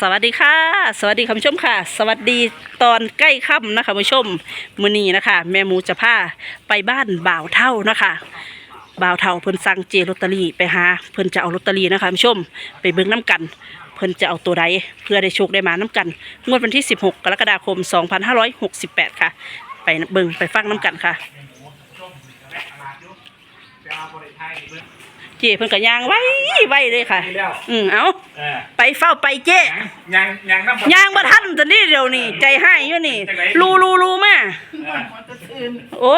สวัสดีค่ะ สวัสดีคุณผู้ชมค่ะ สวัสดีตอนใกล้ค่ำนะคะคุณผู้ชมมือนี้นะคะ แม่หมูจะพาไปบ้านบ่าวเท่านะคะบ่าวเท่าเพิ่นสั่งเจลอตเตอรี่ไปหาเพิ่นจะเอาลอตเตอรี่นะคะคุณผู้ชมไปเบิ่งน้กัน เพิ่นจะเอาตัวใดเพื่อได้โชคได้มาน้กันงวดวันที่ 16 กรกฎาคม 2568 ค่ะ ไปเบิ่งไปฟังน้กันค่ะ จเพิ่นก็ย่างไว้ไว้เลยค่ะอืมเอาเออไปเฝ้าไปเจ้ยังยังน้ำย่างบ่ทันตอนนี้เดี๋ยวนี้ใจให้อยู่นี่รูรูรูมาโอ้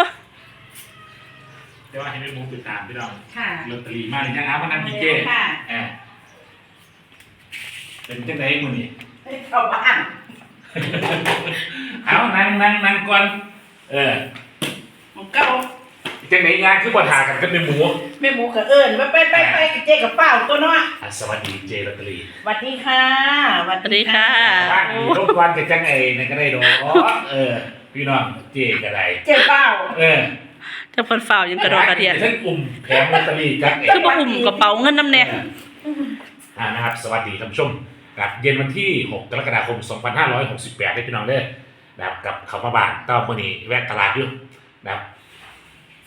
เดี๋ยวให้แม่หมูติดตามพี่น้องค่ะ ลอตเตอรี่มาหรือยังครับวันนั้นพี่เจ้ค่ะ เออเป็นจังไดมื้อนี้ เข้าบ้านเอานั่งนั่งนั่งก่อนเออมันเก้า จังไดยางคือบ่ทากันกับแม่หมูแม่หมูกับเอิญไปไปไปไปกับเจ๊กับเป้าตัวเนาะอะสวัสดีเจลอตเตอรี่สวัสดีค่ะสวัสดีค่ะ บ้านนี้รบกวนกับจังไอ้นั่นก็ได้ดอกเออ พี่น้องเจก็ได้เจ๊เป้าเออถ้าเพิ่นฝ้าวยังกระโดดกระเดียนทั้งอุ่มแผงลอตเตอรี่จังไอ้คือบ่อุ้มกระเป๋าเงินน้ำแน่ อ่านะครับ สวัสดีท่านผู้ชมครับเย็นวันที่ 6 กรกฎาคม 2568ได้พี่น้องเด้อนะครับกับเขามาบ้านต้ามื่อนี้แวะตลาดอยู่นะครับ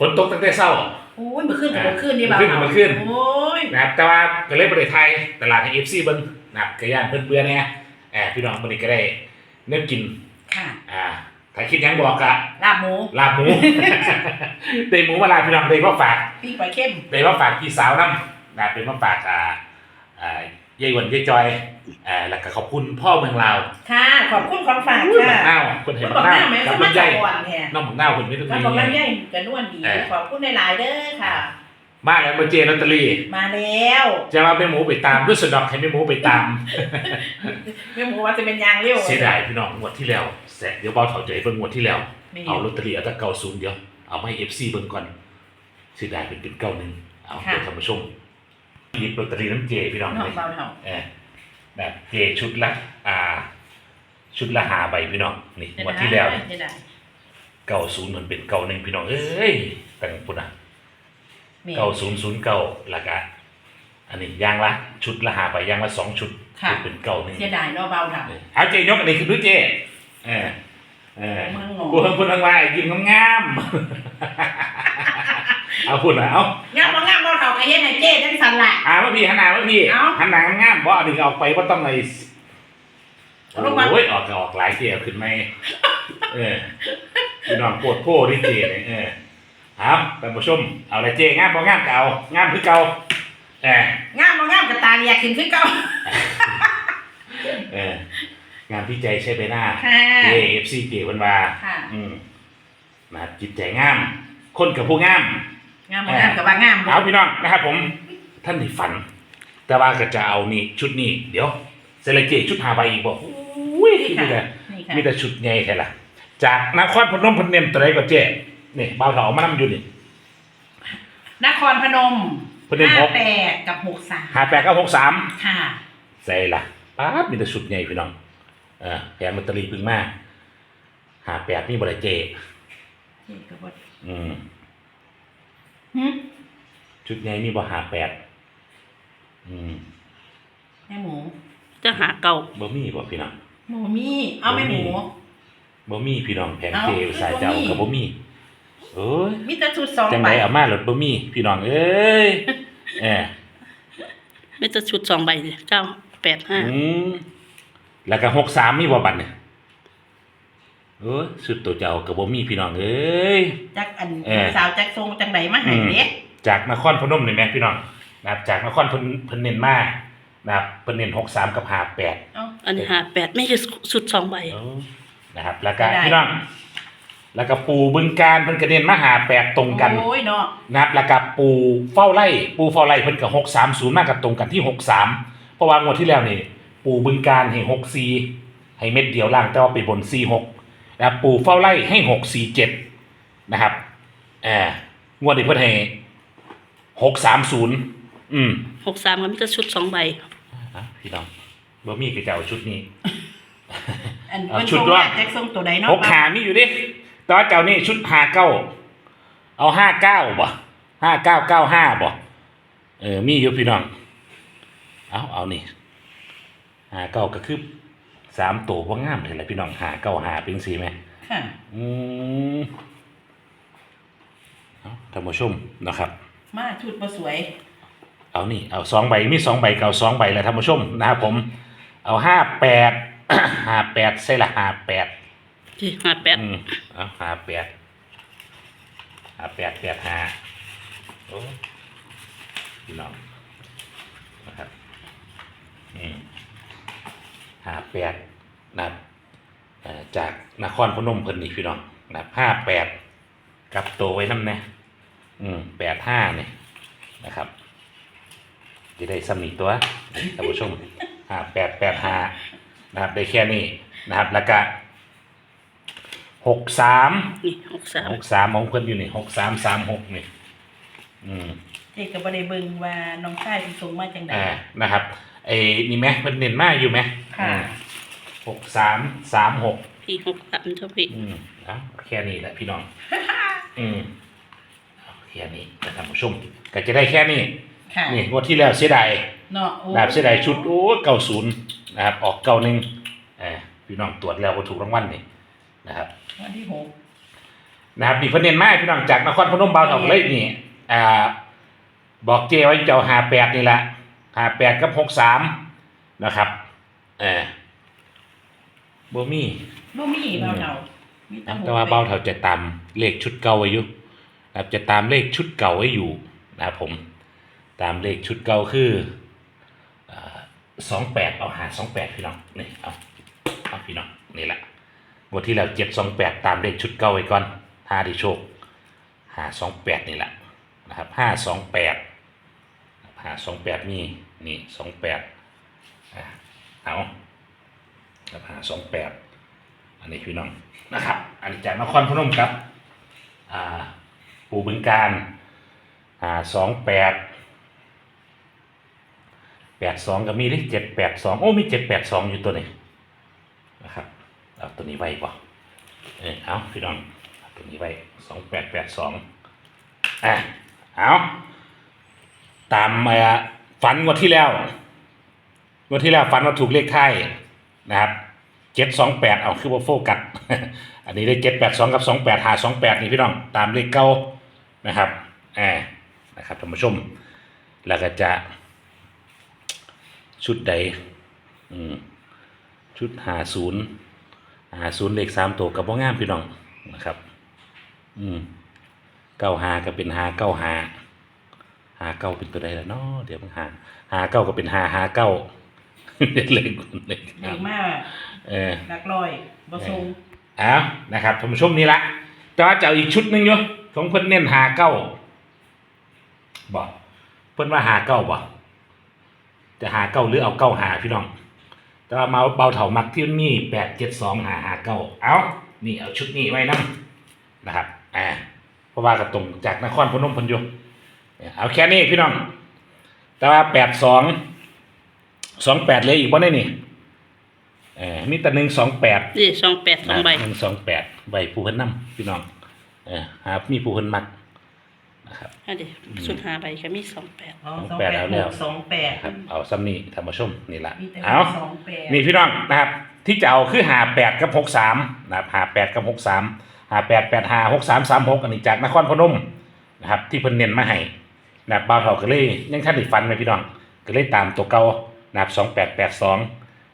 ฝนตกตั้งแต่เช้า โอ้ยมาขึ้นกับมาขึ้นนี่มาขึ้นกับมาขึ้นโอ้ยนะครับแต่ว่าก็เลยประเทศไทยตลาดในเอฟซีเบิ้งนะครับกระย่านเพื่อนเบื่อๆเนี่ยแอบพี่น้องมื่อนี้ก็ได้เนื้อกินค่ะอ่าถ้าคิดหยังบอกกะลาบหมูลาบหมู ได้หมูมาลาพี่น้องได้มาฝากพี่ปลาเข้มได้มาฝากพี่สาวน้ำนะเป็นมาฝากอ่าอ่า ยายหวนยายจอยอ่าแล้วก็ขอบคุณพ่อเมืองลาวค่ะ ขอบคุณของฝากอุ้ยค่ะบักนาวคนเห็นบบัอกกนาวหน้าไหมกับสมัคลำไยรก่อนแท้น้องบักนาวคนไม่ต้องแล้วมีบอกลำไยกันนวลดีเออขอบคุณหลายๆเด้อค่ะ มาแล้วมาเจลอตเตอรี่มาแล้วจะมาเป็นหมูไปตามด้วยสะดอกให้แม่หมูไปตามแม่หมูว่าจะเป็นยางเร็วเสียดายพี่น้องงวดที่แล้วแสะเดี๋ยวเบาเถาใจเบิ่งงวดที่แล้วนี่เอาลอตเตอรี่เอาแตะเก่าศูนย์เดียวเอามาให้เอฟซีเบิ่งก่อนเสียดายเป็นเป็นเก้าหนึ่งเอาเพื่อท่านผู้ชม หยิบลอตเตอรี่น้ำเจพี่น้องเนาะเลยเบาเท่าเออแบบเจชุดละอ่า ชุดละหาใบพี่น้องนี่งวดที่แล้วเสียดายเก้าศูนย์มันเป็นเก้าหนึ่งพี่น้องเอ้ยตั้งปุ่นอะแม่เก้าศูนย์ศูนย์เก้าละกะอันนี้ย่างละชุดละหาใบย่างละสองชุดค่ะ ชุดเป็นเก้าหนึ่ง เสียดายเนาะเบาเท่าเอาเจยกอันนี้คือด้วยเจเออเออมึงงง กูเพิ่งพูดทางว่ายิ้มงามๆเอาพูดหน่อยเอางามบ่งามบ่ เท่ากับเฮ็ดให้เจ๊จังซั่นล่ะอ่าว่าพี่หันหน้าว่าพี่เอาหันหน้างามบ่อันนี้ก็ออกไปว่าต้องเลยเอาลงโอ้ยออกก็ออกหลายเที่ยวขึ้นไหมเออพี่น้องปวดโพดิเจเลยเออเอาท่านผู้ชมเอาอะไรเจงามบ่งามเก่างามคือเก่าเอองามบ่งามกับตาเรียกขึ้นคือเก่าเอองามพี่ใจใช้ใบหน้าเจเอฟซีเจวันวาค่ะอืมนะครับจิตใจงาม คนกับผู้งาม งามบ่งามกับว่างามเอาพี่น้องนะครับผมท่านในฝัน แต่ว่าก็จะเอานี่ชุดนี้เดี๋ยวเซเลเกตชุดหาใบอีกบอกอุ้ยนี่มีค่ะแต่นี่ค่ะมีแต่ชุดใหญ่แค่ละจากนครพนมพนเนมตัวไหนก็เจ๊นี่บ่าวเถามานั่งอยู่นี่นครพนมพนมหก58กับ63หาแปดเก้าหกสามค่ะใส่ละป๊าบมีแต่ชุดใหญ่พี่น้องเออแผงลอตเตอรี่พึ่งมาหาแปดนี่บริเจนี่ก็บ่อืม หึชุดใหญ่มีบ่หาแปดอืมแม่หมูจะหาเก่าบ่มีบ่พี่น้องหมูมีเอาแม่หมู บ่มีพี่น้องแผงเอ้าเจสายเจ้าบ่มีกับบ่มีเอ้ยมีแต่ชุดสองจังใบไดเอามาหลดบ่มีพี่น้องเอ้ยเออไม่จะชุดสองใบเก้าแปดห้าอืมแล้วก็63มีบ่บัดเนี่ย เอ้ยสุดตัวเจ้ากับบ่มีพี่น้องเอ้ย จักอันเออสาวจักทรงจังไดมาให้เด้จากนครพนมนี่แม่พี่น้องนะครับจากนครพนเพิ่นเน้นมานะครับเพิ่นเน้น63 กับ 58 เอ้า อันนี้หาแปดไม่ใช่ชุดสองใบ เออนะครับ แล้วก็ได้ พี่น้อง แล้วก็ปูบึงการเพิ่นก็เน้นมาหา8ตรงกัน โอ้ยเนาะนะครับแล้วก็ปูเฝ้าไร่ปูเฝ้าไร่เพิ่นกับหกสามศูนย์มากกับตรงกันที่หกสามเพราะว่างวดที่แล้วนี่ปูบึงการให้หกซีให้เม็ดเดียวล่างแต่ว่าไปบนซีหก นะครับปูเฝ้าไร่ให้หกสี่เจ็ดนะครับแอบงวดนี้เพิ่นให้หกสามศูนย์อืมหกสามก็มีแต่ชุดสองใบอะพี่น้องบ่มีก็จะเอาชุดนี้ อันเอาเพิ่นชุทดรงด้วยแรกจักทรงตัวใดเนาะหกขามีอยู่ดิแต่ว่าเจ้านี่ชุดห้าเก้าเอาห้าเก้าบ่ห้าเก้าเก้าห้าบ่เออมีอยู่พี่น้อง เอาเอานี่หาเก้าก็คือ สามตัวว่างามเห็นไรพี่น้องหาเก้าหาเป็นสีไหมค่ะอืมเอาท่านผู้ชมนะครับ มาชุดมาสวยเอานี่เอาสองใบมีสองใบเก่าสองใบแล้วท่านผู้ชมนะครับผม เอาห้าแปด ห้าแปดใส่ละห้าแปดที่ห้าแปดอืมเอาห้าแปดห้าแปดแปดห้าโอ้พี่น้องนะครับอืมห้า แปดนะครับเอ่อจากนครพนมเพิ่นนี่พี่น้องนะครับห้าแปดกลับตัวไว้น้ำแน่อืมแปดห้าเนี่ยนะครับจะได้สำนีตัวท่านผู้ชมห้าแปดแปดห้านะครับ ได้แค่นี้นะครับ แล้วก็หกสามนี่หกสามหกสามของเพิ่นอยู่นี่หกสามสามหกนี่อืมเจ๊ก็บ่ได้เบิ่งว่าน้องชายสิส่งมาจังได๋อ่านะครับ ไอ้นี่ไหมเพิ่นเน้นมาอยู่ไหมค่ะอืมหกสามสามหกพี่หกสามเจ้าพี่อืมเอาแค่นี้แหละพี่น้อง อืมเอาแค่นี้นะครับผู้ชมก็จะได้แค่นี้ ค่ะนี่งวดที่แล้วเสียดายเนาะโอ้แบบเสียดายชุดโอ้เก้าศูนย์นะครับ ออกเก้าหนึ่งเออพี่น้องตรวจแล้วก็ถูกรางวัลนี่นะครับ วันที่หก นะครับนี่เพิ่นเน้นมากพี่น้องจากนครพนมบางออกเลยนี่ อ่า บอกเจไว้เจ้าหาแปดนี่แหละ หาแปดกับหกสามนะครับเออบ่มีบ่มีเบาเท่ามีแต่หกแต่ว่าเบาเท่าจะตามเลขชุดเก่าไว้อยู่นะครับจะตามเลขชุดเก่าไว้อยู่นะครับผมตามเลขชุดเก่าคือสองแปดเอาหาสองแปดพี่น้องนี่เอาเอาพี่น้องนี่แหละงวดที่แล้วเจ็ดสองแปดตามเลขชุดเก่าไว้ก่อนหาที่โชคหาสองแปดนี่แหละนะครับห้าสองแปด หาสองแปดมีนี่สองแปดเอาครับหาสองแปดอันนี้พี่น้องนะครับ อันนี้จากนครพนมครับอ่าปูบึงการหาสองแปดแปดสองก็มีเลขเจ็ดแปดสองโอ้มีเจ็ดแปดสองอยู่ตัวนี้นะครับเอาตัวนี้ไว้ป่ะเออเอาพี่น้องเอาตัวนี้ไว้สองแปดแปดสองอะเอา ตามมาฝันงวดที่แล้วงวดที่แล้วฝันว่าถูกเลขท้ายนะครับเจ็ดสองแปดเอาคือว่าโฟกัสอันนี้ได้เจ็ดแปดสองกับสองแปดหาสองแปดนี่พี่น้องตามเลขเก้านะครับแอ่านะครับท่านผู้ชม แล้วก็จะ ชุดใดชุดหาศูนย์หาศูนย์เลขสามตัวกับว่างามพี่น้องนะครับ อืมเก้าหาก็เป็นหาเก้าหา หาเก้าเป็นตัวใดแล้วเนาะเดี๋ยวมันหาหาเก้าก็เป็นหาหาเก้าเลขเลขเลขดีมากเออหลักร้อยบ่ส่งเอานะครับท่านผู้ชมนี่ละแต่ว่าจะเอาอีกชุดหนึ่งอยู่ของเพิ่นเน้นหาเก้าบอกเพิ่นว่าหาเก้าบ่จะหาเก้าหรือเอาเก้าหาพี่น้อง แต่ว่ามาเบาเถามักที่มันมีแปดเจ็ดสองหาหาเก้าเอานี่เอาชุดนี้ไว้นั่นะครับอ่าเพราะว่ากระตรงจากนครพนมเพนอย เอาแค่นี้พี่น้อง แต่ว่าแปดสองสองแปดเลยอีกบ่ได้นี่เออมีแต่หนึ่งสองแปดนี่สองแปดสองใบหนึ่งสองแปดใบผู้เพิ่นนำพี่น้อง เออหามีผู้เพิ่นมักนะครับอันนี้สุดห้าใบก็มีสองแปดอ๋อสองแปดเอาแล้วสองแปดครับเอาซ้ำนี่ธรรมชมนี่ละมีแต่เอาสองแปดนี่พี่น้องนะครับ ที่จะเอาคือหาแปดกับหกสามนะครับหาแปดกับหกสามหาแปดแปดหาหกสามสามหกอันนี้จากนครพนมนะครับ ที่เพิ่นเน้นมาให้ นะครับบ่าวเฒ่าก็เลยยังท่านได้ฟันไหมพี่น้องก็เลยตามตัวเก่านะครับสองแปดแปดสอง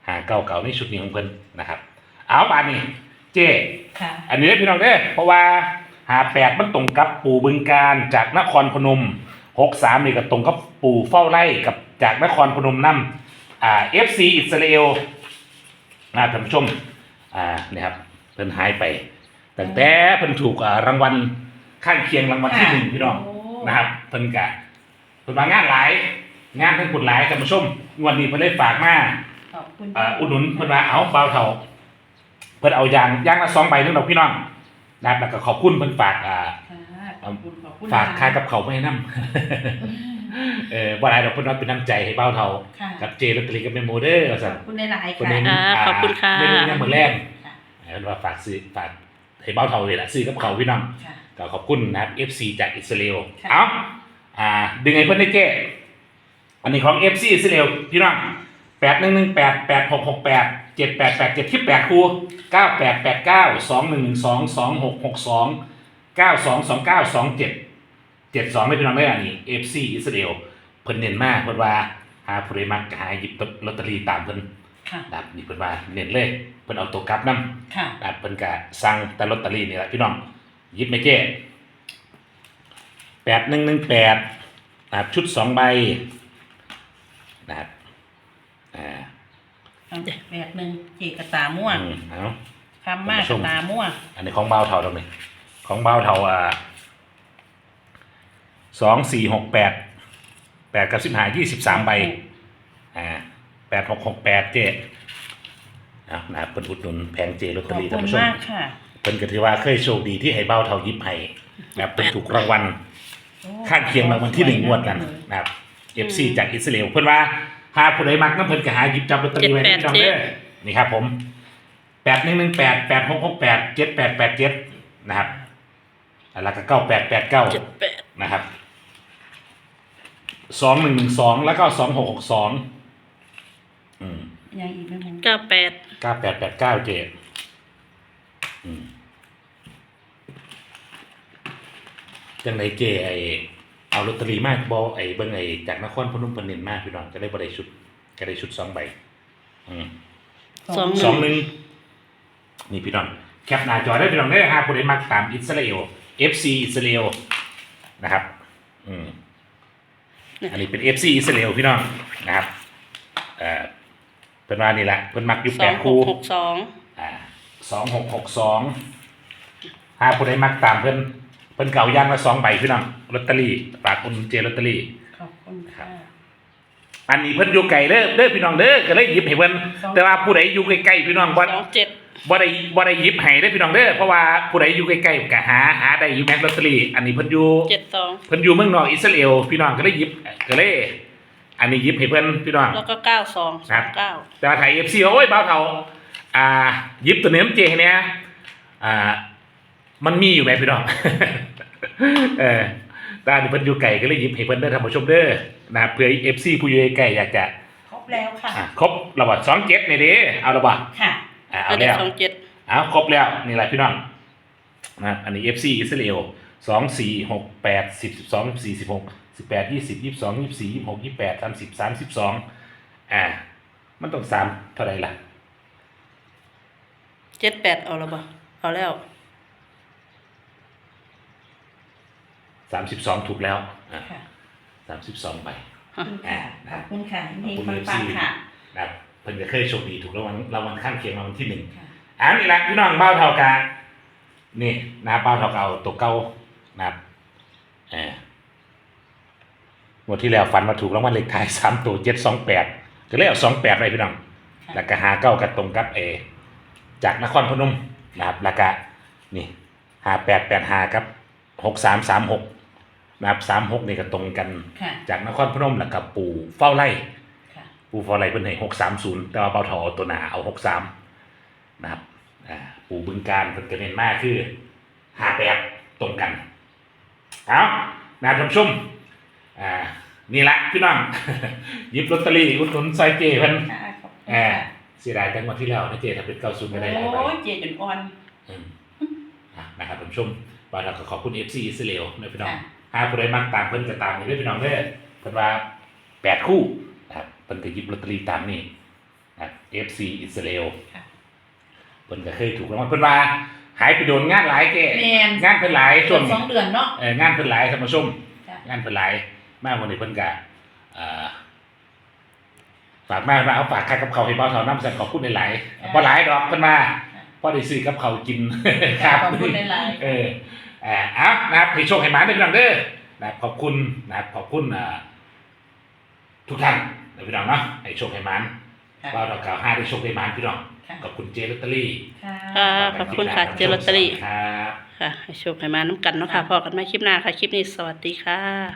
หาเก้าเก่าในชุดนี้ของเพิ่นนะครับ เอาบานนี้เจค่ะ อันนี้ได้พี่น้องเด้อเพราะว่าหาแปดมันตรงกับปู่บึงการจากนครพนมหกสามนี่ก็ตรงกับปู่เฝ้าไร่กับจากนครพนมนั่อ่าเอฟซีอิสราเอลนะท่านผู้ชมอ่านี่ครับเพิ่นหายไปตั้งแต่เพิ่นถูกอ่ารางวัลข้างเคียงรางวัลที่หนึ่งพี่น้องโอ้นะครับเพิ่นกะ เพิ่นมางานหลาย งานเพิ่นผุดหลายท่านผู้ชมงวันนี้เพิ่นได้ฝากมาขอบคุณอ่าอุดหนุนเพิ่นว่าเอาเบาเท่าเพิ่นเอายางยางละสองใบนึงดอกพี่น้องนะครับแล้วก็ขอบคุณเพิ่นฝากอ่า ค่ะขอบคุณขอบคุณฝากค่ากับเขาวไม่ให้นํเออบ่ได้ดอกเพิ่นว่าเป็นน้ำใจให้เบาเท่าค่ะกับเจลอตเตอรี่กับแม่โมเดอร์ว่าขซั่อนบคุณหลายๆคนค่ะนี้อ่าขอบคุณค่ะ เมนูเนี่ยมื้อแรกค่ะเพิ่นว่าฝากซื้อฝากให้เบาเท่าเลยล่ะซื้อกับเขาวพี่น้องค่ะ ก็ขอบคุณนะครับ FC จากอิสราเอลค่ะ เอา อ่า ดึงไอ้เพิ่นได้เก้อันนี้ของ FC อิสราเอลพี่น้องแปดหนึ่งหนึ่งแปดแปดหกหกแปดเจ็ดแปดแปดเจ็ดที่แปดครูเก้าแปดแปดเก้าสองหนึ่งสองสองหกหกสองเก้าสองสองเก้าสองเจ็ดเจ็ดสองไม่เป็นไรไม่อันนี้เอฟซีอิสราเอลเพิ่นเน้นมากเพิ่นว่าหาผู้ใดมักก็หาหยิบลอตเตอรี่ตามเพิ่นค่ะดับนี่เพิ่นว่าเน้นเลยเพิ่นเอาตัวกลับนํค่ะดับเพิ่นก็สั่งแต่ลอตเตอรี่นี่แหละพี่น้องหยิบไม่เจ้ แปดหนึ่งหนึ่งแปดนะครับชุดสองใบนะครับอ่าเอาแปดหนึ่งเจกระตาม่วงอืมเอาคำมากกระตาม่วงอันนี้ของเบาเท่าตรงนี้ ของเบาเท่าอ่าสองสี่หกแปดแปดกับสิบหายยี่สิบสามใบอ่าแปดหกหกแปดเจ๊เอานะครับเป็นอุดหนุนแผงเจลอตขเตออบรี่คุท่านณผู้ชม มากค่ะเป็นก็ถือว่าเคยโชคดีที่ให้เบาเท่ายิบให้นะครับเป็นถูกรางวัลโอ้ ข้างเคียงรางวัลที่หนึ่งงวดนั้นนะครับเอฟซีจากอิสราเอลเพื่อนว่าหาผู้ใดมักน้ำเพิ่นก็หาหยิบจับลอตเตอรี่ไว้ในจองเด้อนี่ครับผมแปดหนึ่งหนึ่งแปดแปดหกหกแปดเจ็ดแปดแปดเจ็ดนะครับแล้วก็เก้าแปดแปดเก้าเจ็ดแปดนะครับสองหนึ่งหนึ่งสองแล้วก็สองหกหกสองอืมยังอีกไหมมึงเก้าแปดเก้าแปดแปดเก้าเจ็ดอืม จังไรเจไอเอาลอตเตอรี่มากบอไอเบิ้งไอจากนครพนมเพนเนินมากพี่น้องจะได้บได้ชุดจะได้ชุดสองใบอืมสองหสองนึ่งหนึ่งนี่พี่น้องแคปหน้าจอได้พี่น้องได้ฮะผู้ใดมักตามอิสราเอล FC อิสราเอลนะครับ อืมอันนี้เป็น FC อิสราเอลพี่น้องนะครับเอ่อเป็นว่านี่แหละเพิ่นมักอยู่สแปองดหคู่กหกสองอ่าสองหกหกสองหาผู้ใดมักตามเพิ่น เพิ่นเก่าย่างละสองใบพี่น้องลอตเตอรี่ฝากคุณเจลอตเตอรี่ ขอบคุณค่ะ อันนี้เพิ่นอยู่ไกลเด้อเด้อพี่น้องเด้อก็เลยหยิบให้เพิ่นสอง แต่ว่าผู้ใดอยู่ใกล้ๆพี่น้องบ่สองเจ็ดบ่ได้บ่ได้หยิบให้ได้อพี่น้องเด้อเพราะว่าผู้ใดอยู่ใกล้ๆก็หาหาได้อยู่แม็กลอตเตอรี่อันนี้เพิ่นอยู่ เจ็ดสองเพิ่นอยู่เมืองนอกอิสราเอลพี่น้องก็เลยหยิบก็เลย อันนี้หยิบให้เพิ่นพี่น้อง แล้วก็เก้าสองสครัอบงเก้าแต่ว่าไทย FC โอ้ยเบาเฒ่าอ่าหยิบตัวเนื้อเจให้เนี่ยอ่า มันมีอยู่ไหมพี่น้อง เออแต่อันนี้เพิ่นอยู่ไกลก็เลยหยิบให้เพิ่นได้อท่านผู้ชมเด้อนะครับเผื่อ FC ผู้อยู่ใกล้ๆอยากจะครบแล้วค่ะ อะครบระบาด27นี่เด้เอาระบาดค่ะ อ่าอัเอานนี้แล้ว สองเจ็ดเอาครบแล้วนี่แหละพี่น้องนะอันนี้ FC อิสราเอลสองสี่หกแปดสิบสิบสองสี่สิบหกสิบแปดยี่สิบยี่สิบสองยี่สิบสี่ยี่สิบหกยี่สิบแปดสามสิบสามสิบสองอ่า มันต้องสามเท่าไหรล่ะ เจ็ดแปดเอาแล้วบ่เอาแล้ว สามสิบสองถูกแล้วอ่าค่ะสามสิบสองใบ ขอบคุณค่ะขอบคุณค่ะขอบนี่คุณปัง FC ปังค่ะนะครับเพิ่นจะเคยโชคดีถูกรางวัลรางวัลข้างเคียงรางวัลที่หนึ่งค่ะ อ่านี่แหละพี่น้องเบ้าเท่ากานี่นะครับเบ้าเท่าเก่าตัวเก่านะครับเอองวดที่แล้วฝันมาถูกรางวัลเลขท้ายสามตัวเจ็ดสองแปดก็เลยเอาสองแปดไปพี่น้อง ค่ะ แล้วก็หาเก้ากับตรงกับเอ จากนครพนมนะครับแล้วก็นี่หาแปดแปดหากับหกสามสามหก นะครับสามหกนี่ก็ตรงกัน ค่ะ จากนครพนมแล้วก็ปู่เฝ้าไร่ค่ะ ปู่เฝ้าไร่เพิ่นให้หกสามศูนย์แต่ว่าเปาทอเอาตัวหนาเอาหกสามนะครับอ่าปู่บึงการเพิ่นก็เน้นมากคือหาแปดตรงกันเอานะท่านผู้ชมอ่านี่ละพี่น้อง หยิบลอตเตอรี่อุดหนุนซอยเจเพิ่น ค่ะขอบคุณอ่าค่ะเสียดายจังหวัดที่แล้วนะเจถ้าเป็นเก้าศูนย์ไม่ได้หลายใบโอ้ยเจจนอ่อน อืมอะนะครับท่านผู้ชมว่าเราก็ขอบคุณเอฟซีอิสราเอลนะพี่น้อง ค่ะ หาผู้ใดมักตามเพิ่นก็ตามนี่เด้อพี่น้องเด้อเพิ่นว่าแปดคู่นะครับเพิ่นก็หยิบลอตเตอรี่ตามนี่นะครับเอฟซีอิสราเอลค่ะเพิ่นก็เคยถูกรางวัลเพิ่นว่าหายไปโดนงานหลายแกแม่น งานเพิ่นหลายเกืช่วอบงสองเดือนเนาะ เอองานเพิ่นหลายท่านผู้ชมค่ะงานเพิ่นหลายมากวันนี้เพิ่นก็เอ่อฝากมาว่าเอาฝากค่ากับเขาวให้เบาเท่าน้ำสั่นขอบคุณหลายๆบ่หลายดอกเพิ่นมาพอได้ซื้อกับเขาวกินค่ะขอบคุณหลายเออเอ่าเอานะครับให้โชคให้หมาได้พี่น้องเด้อนะครับขอบคุณนะครับขอบคุณอ่าทุกท่านนะพี่น้องเนาะให้โชคให้หมานๆค่ะว่าเรากล่าวห้าได้โชคให้หมานพี่น้องค่ะขอบคุณเจลอตเตอรี่ค่ะค่ะขอบคุณค่ะเจลอตเตอรี่ ครับ ค่ะให้โชคให้มาน้ำกันเนาะค่ะพอกันใหม่คลิปหน้าค่ะ คลิปนี้สวัสดีค่ะ